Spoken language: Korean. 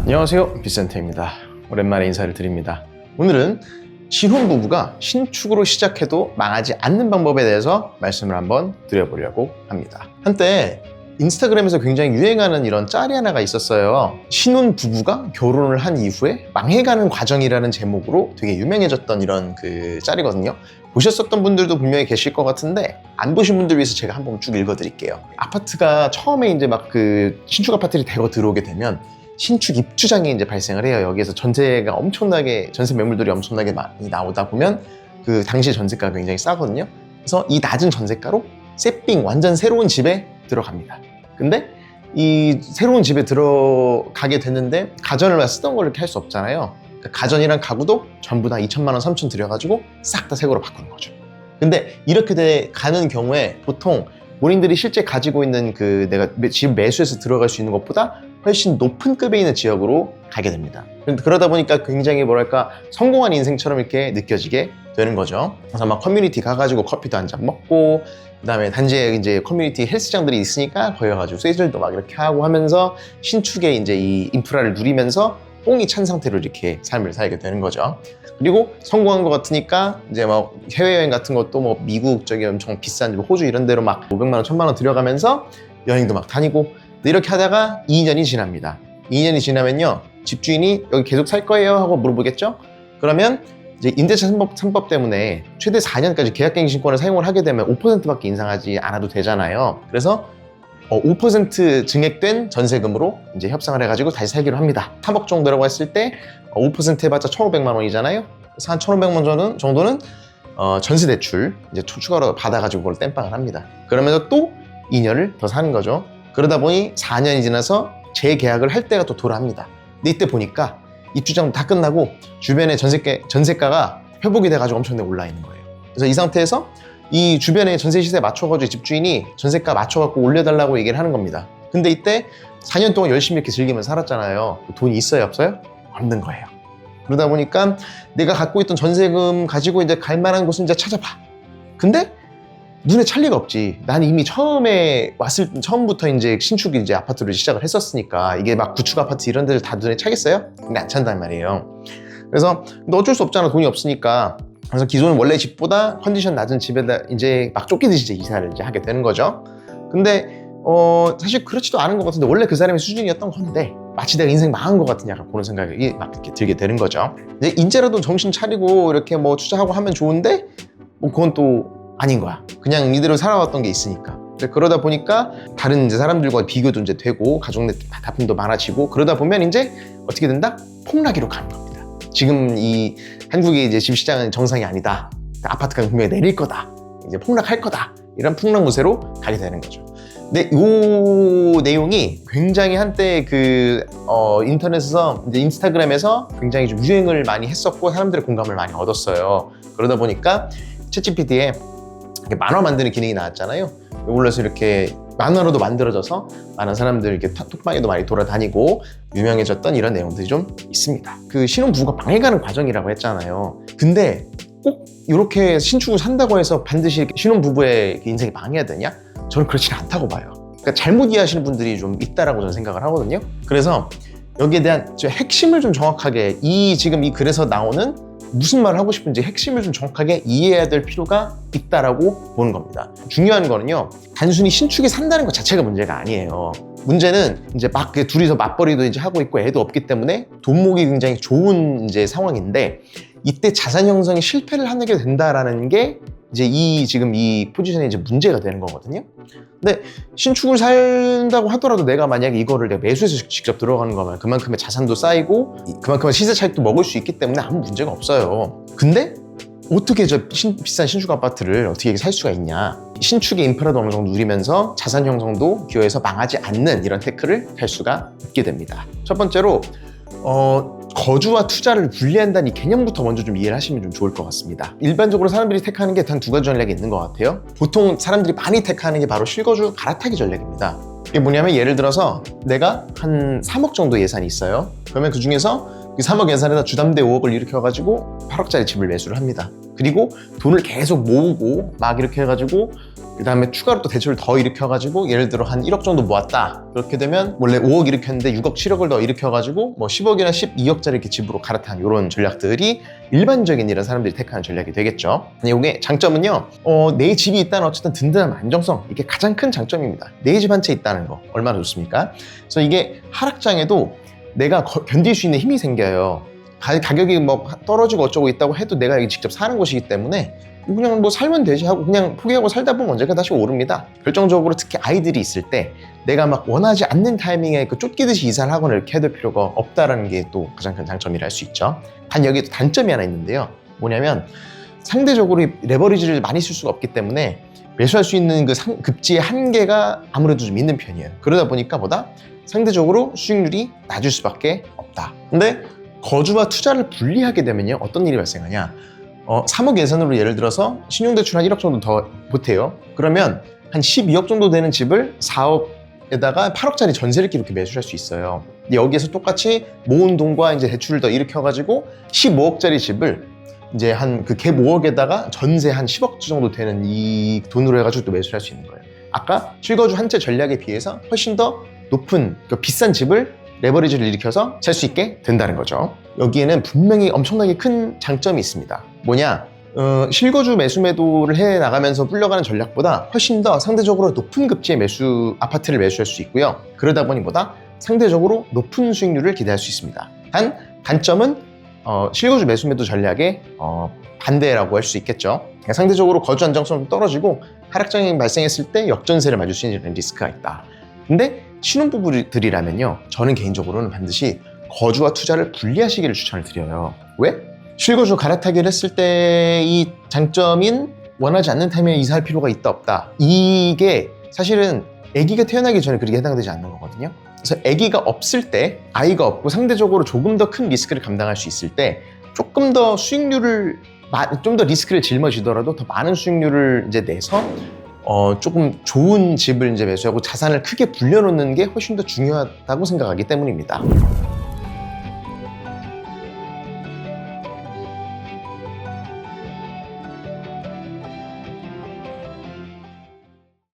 안녕하세요. 비센터입니다. 오랜만에 인사를 드립니다. 오늘은 신혼부부가 신축으로 시작해도 망하지 않는 방법에 대해서 말씀을 한번 드려보려고 합니다. 한때 인스타그램에서 굉장히 유행하는 이런 짤이 하나가 있었어요. 신혼 부부가 결혼을 한 이후에 망해가는 과정이라는 제목으로 되게 유명해졌던 이런 그 짤이거든요. 보셨었던 분들도 분명히 계실 것 같은데 안 보신 분들 위해서 제가 한번 쭉 읽어드릴게요. 아파트가 처음에 이제 막 그 신축 아파트를 대거 들어오게 되면 신축 입주장이 이제 발생을 해요. 여기에서 전세가 엄청나게 전세 매물들이 엄청나게 많이 나오다 보면 그 당시 전세가가 굉장히 싸거든요. 그래서 이 낮은 전세가로 세핑 완전 새로운 집에 들어갑니다. 근데 이 새로운 집에 들어가게 됐는데 가전을 쓰던 걸 이렇게 할 수 없잖아요. 그러니까 가전이랑 가구도 전부 다 2천만 원, 3천 들여가지고 싹 다 새 거로 바꾸는 거죠. 근데 이렇게 돼 가는 경우에 보통 본인들이 실제 가지고 있는 그 내가 매- 집 매수해서 들어갈 수 있는 것보다 훨씬 높은 급에 있는 지역으로 가게 됩니다. 그러다 보니까 굉장히 뭐랄까 성공한 인생처럼 이렇게 느껴지게 되는 거죠. 그래서 막 커뮤니티 가가지고 커피도 한 잔 먹고 그다음에 단지에 이제 커뮤니티 헬스장들이 있으니까 거기 가가지고 쇠질도 막 이렇게 하고 하면서 신축의 이제 이 인프라를 누리면서 뽕이 찬 상태로 이렇게 삶을 살게 되는 거죠. 그리고 성공한 것 같으니까 이제 막 해외여행 같은 것도 뭐 미국 저기 엄청 비싼 뭐 호주 이런 데로 막 500만 원, 1000만 원 들여가면서 여행도 막 다니고 이렇게 하다가 2년이 지납니다. 2년이 지나면요 집주인이 여기 계속 살 거예요 하고 물어보겠죠? 그러면 이제 임대차 3법, 3법 때문에 최대 4년까지 계약갱신권을 사용을 하게 되면 5%밖에 인상하지 않아도 되잖아요. 그래서 어, 5% 증액된 전세금으로 이제 협상을 해가지고 다시 살기로 합니다. 3억 정도라고 했을 때 어, 5% 해봤자 1,500만 원이잖아요. 그래서 한 1,500만 원 정도는 어, 전세 대출 이제 추- 추가로 받아가지고 그걸 땜빵을 합니다. 그러면서 또 2년을 더 사는 거죠. 그러다 보니 4년이 지나서 재계약을 할 때가 또 돌아옵니다. 근데 이때 보니까 입주장 다 끝나고 주변에 전세가, 전세가가 회복이 돼가지고 엄청나게 올라 있는 거예요. 그래서 이 상태에서 이 주변의 전세 시세에 맞춰가지고 집주인이 전세가 맞춰갖고 올려달라고 얘기를 하는 겁니다. 근데 이때 4년 동안 열심히 이렇게 즐기면서 살았잖아요. 돈이 있어요, 없어요? 없는 거예요. 그러다 보니까 내가 갖고 있던 전세금 가지고 이제 갈 만한 곳을 이제 찾아봐. 근데 눈에 찰 리가 없지. 난 이미 처음에 왔을 처음부터 이제 신축 이제 아파트를 시작을 했었으니까 이게 막 구축 아파트 이런 데를 다 눈에 차겠어요? 근데 안 찬단 말이에요. 그래서 근데 어쩔 수 없잖아 돈이 없으니까. 그래서 기존 원래 집보다 컨디션 낮은 집에다 이제 막 쫓기듯이 이제 이사를 이제 하게 되는 거죠. 근데 어 사실 그렇지도 않은 것 같은데 원래 그 사람의 수준이었던 건데 마치 내가 인생 망한 것 같은 약간 그런 생각이 막 이렇게 들게 되는 거죠. 이제 인제라도 정신 차리고 이렇게 뭐 투자하고 하면 좋은데 뭐 그건 또 아닌 거야. 그냥 이대로 살아왔던 게 있으니까. 그러다 보니까 다른 이제 사람들과 비교도 이제 되고 가족 내 다툼도 많아지고 그러다 보면 이제 어떻게 된다? 폭락기로 가는 겁니다. 지금 이 한국의 이제 집 시장은 정상이 아니다. 아파트가 분명히 내릴 거다. 이제 폭락할 거다. 이런 폭락무새로 가게 되는 거죠. 근데 이 내용이 굉장히 한때 그 어, 인터넷에서 이제 인스타그램에서 굉장히 좀 유행을 많이 했었고 사람들의 공감을 많이 얻었어요. 그러다 보니까 이렇게 만화 만드는 기능이 나왔잖아요. 이걸로 해서 이렇게 만화로도 만들어져서 많은 사람들 이렇게 타- 톡방에도 많이 돌아다니고 유명해졌던 이런 내용들이 좀 있습니다. 그 신혼부부가 망해가는 과정이라고 했잖아요. 근데 꼭 이렇게 신축을 산다고 해서 반드시 신혼부부의 인생이 망해야 되냐? 저는 그렇지는 않다고 봐요. 그러니까 잘못 이해하시는 분들이 좀 있다라고 저는 생각을 하거든요. 그래서 여기에 대한 저 핵심을 좀 정확하게 이 지금 이 글에서 나오는 무슨 말을 하고 싶은지 핵심을 좀 정확하게 이해해야 될 필요가 있다라고 보는 겁니다. 중요한 거는요, 단순히 신축이 산다는 것 자체가 문제가 아니에요. 문제는 이제 막그 둘이서 맞벌이도 이제 하고 있고 애도 없기 때문에 돈목이 굉장히 좋은 이제 상황인데 이때 자산 형성이 실패를 하게 된다라는 게 이제 이 지금 이 포지션에 이제 문제가 되는 거거든요. 근데 신축을 산다고 하더라도 내가 만약에 이거를 내가 매수해서 직접 들어가는 거면 그만큼의 자산도 쌓이고 그만큼의 시세 차익도 먹을 수 있기 때문에 아무 문제가 없어요. 근데 어떻게 저 신- 비싼 신축 아파트를 어떻게 살 수가 있냐? 신축의 인프라도 어느 정도 누리면서 자산 형성도 기여해서 망하지 않는 이런 테크를 할 수가 있게 됩니다. 첫 번째로 어, 거주와 투자를 분리한다는 이 개념부터 먼저 좀 이해를 하시면 좀 좋을 것 같습니다. 일반적으로 사람들이 택하는 게 단 두 가지 전략이 있는 것 같아요. 보통 사람들이 많이 택하는 게 바로 실거주 갈아타기 전략입니다. 이게 뭐냐면 예를 들어서 내가 한 3억 정도 예산이 있어요. 그러면 그 중에서 그 3억 예산에다 주담대 5억을 일으켜가지고 8억짜리 집을 매수를 합니다. 그리고 돈을 계속 모으고 막 이렇게 해가지고 그 다음에 추가로 또 대출을 더 일으켜가지고 예를 들어 한 1억 정도 모았다. 그렇게 되면 원래 5억 일으켰는데 6억, 7억을 더 일으켜가지고 뭐 10억이나 12억짜리 이렇게 집으로 갈아탄 이런 전략들이 일반적인 이런 사람들이 택하는 전략이 되겠죠. 근데 이게 장점은요. 어, 내 집이 있다는 어쨌든 든든한 안정성 이게 가장 큰 장점입니다. 내 집 한 채 있다는 거 얼마나 좋습니까? 그래서 이게 하락장에도 내가 거- 견딜 수 있는 힘이 생겨요. 가, 가격이 뭐 떨어지고 어쩌고 있다고 해도 내가 직접 사는 곳이기 때문에 그냥 뭐 살면 되지 하고 그냥 포기하고 살다 보면 언젠가 다시 오릅니다. 결정적으로 특히 아이들이 있을 때 내가 막 원하지 않는 타이밍에 그 쫓기듯이 이사를 하거나 이렇게 될 필요가 없다라는 게 또 가장 큰 장점이라 할 수 있죠. 단 여기 또 단점이 하나 있는데요. 뭐냐면 상대적으로 이 레버리지를 많이 쓸 수가 없기 때문에 매수할 수 있는 그 상- 급지의 한계가 아무래도 좀 있는 편이에요. 그러다 보니까 보다 상대적으로 수익률이 낮을 수밖에 없다. 근데 거주와 투자를 분리하게 되면요 어떤 일이 발생하냐? 어, 3억 예산으로 예를 들어서 신용대출 한 1억 정도 더 보태요. 그러면 한 12억 정도 되는 집을 4억에다가 8억짜리 전세를 이렇게 매수할 수 있어요. 여기에서 똑같이 모은 돈과 이제 대출을 더 일으켜가지고 15억짜리 집을 이제 한 그갭 5억에다가 전세 한 10억 정도 되는 이 돈으로 해가지고 또 매수할 수 있는 거예요. 아까 실거주 한채 전략에 비해서 훨씬 더 높은 그 비싼 집을 레버리지를 일으켜서 살수 있게 된다는 거죠. 여기에는 분명히 엄청나게 큰 장점이 있습니다. 뭐냐? 어, 실거주 매수 매도를 해 나가면서 불려가는 전략보다 훨씬 더 상대적으로 높은 급지의 매수 아파트를 매수할 수 있고요. 그러다 보니 보다 상대적으로 높은 수익률을 기대할 수 있습니다. 단 단점은 어, 실거주 매수 매도 전략의 어, 반대라고 할 수 있겠죠. 그러니까 상대적으로 거주 안정성이 떨어지고 하락장이 발생했을 때 역전세를 맞을 수 있는 리스크가 있다. 근데 신혼부부들이라면요, 저는 개인적으로는 반드시 거주와 투자를 분리하시기를 추천을 드려요. 왜? 실거주 갈아타기를 했을 때 이 장점인 원하지 않는 타이밍에 이사할 필요가 있다 없다. 이게 사실은 아기가 태어나기 전에 그렇게 해당되지 않는 거거든요. 그래서 아기가 없을 때 아이가 없고 상대적으로 조금 더 큰 리스크를 감당할 수 있을 때 조금 더 수익률을 좀 더 리스크를 짊어지더라도 더 많은 수익률을 이제 내서 어, 조금 좋은 집을 이제 매수하고 자산을 크게 불려놓는 게 훨씬 더 중요하다고 생각하기 때문입니다.